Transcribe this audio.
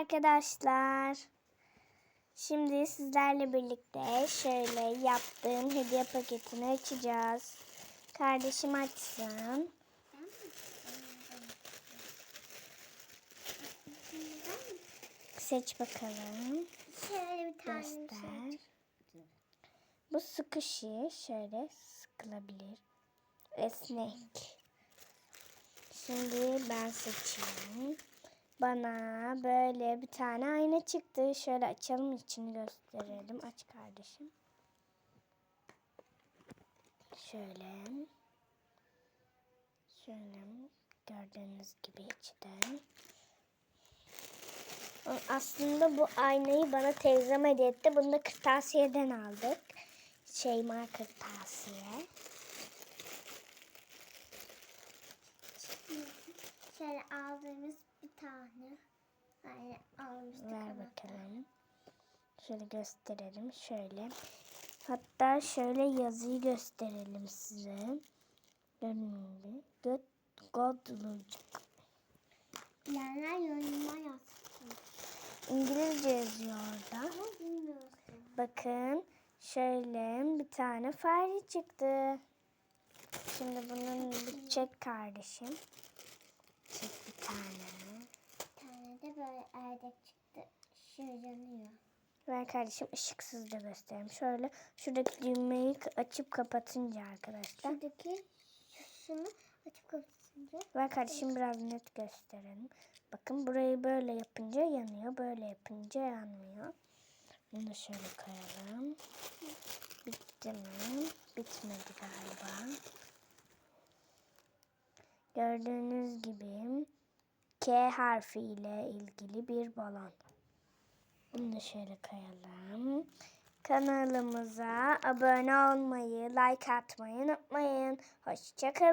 Arkadaşlar. Şimdi sizlerle birlikte şöyle yaptığım hediye paketini açacağız. Kardeşim açsın. Seç bakalım. Şöyle bir tane Göster. Bu sıkışı şöyle sıkılabilir. Esnek. Şimdi ben seçeyim. Bana böyle bir tane ayna çıktı. Şöyle açalım içini gösterelim. Aç kardeşim. Şöyle. Şöyle gördüğünüz gibi içten. Aslında bu aynayı bana teyzem hediye etti. Bunu da kırtasiyeden aldık. Şeyma kırtasiye. Şöyle aldığımız bir tane. Yani almıştık Ver ama. bakalım. Şöyle gösterelim. Şöyle. Hatta şöyle yazıyı gösterelim size. Gördüğünüz gibi. Göt Godlucuk. Bilenler yorumlar yazsın. İngilizce yazıyor orada. Ama bilmiyorsun. Bakın şöyle bir tane fare çıktı. Şimdi bunun bir çek kardeşim. Tane. Bir tane de böyle erdek çıktı. Şu yanıyor. Ben kardeşim ışıksız da göstereyim. Şöyle şuradaki düğmeyi açıp kapatınca arkadaşlar. Şuradaki şunu açıp kapatınca. Ben kardeşim biraz net gösterelim. Bakın burayı böyle yapınca yanıyor. Böyle yapınca yanmıyor. Bunu da şöyle koyalım. Bitti mi? Bitmedi galiba. Gördüğünüz gibi K harfi ile ilgili bir balon. Bunu da şöyle koyalım. Kanalımıza abone olmayı, like atmayı unutmayın. Hoşçakalın.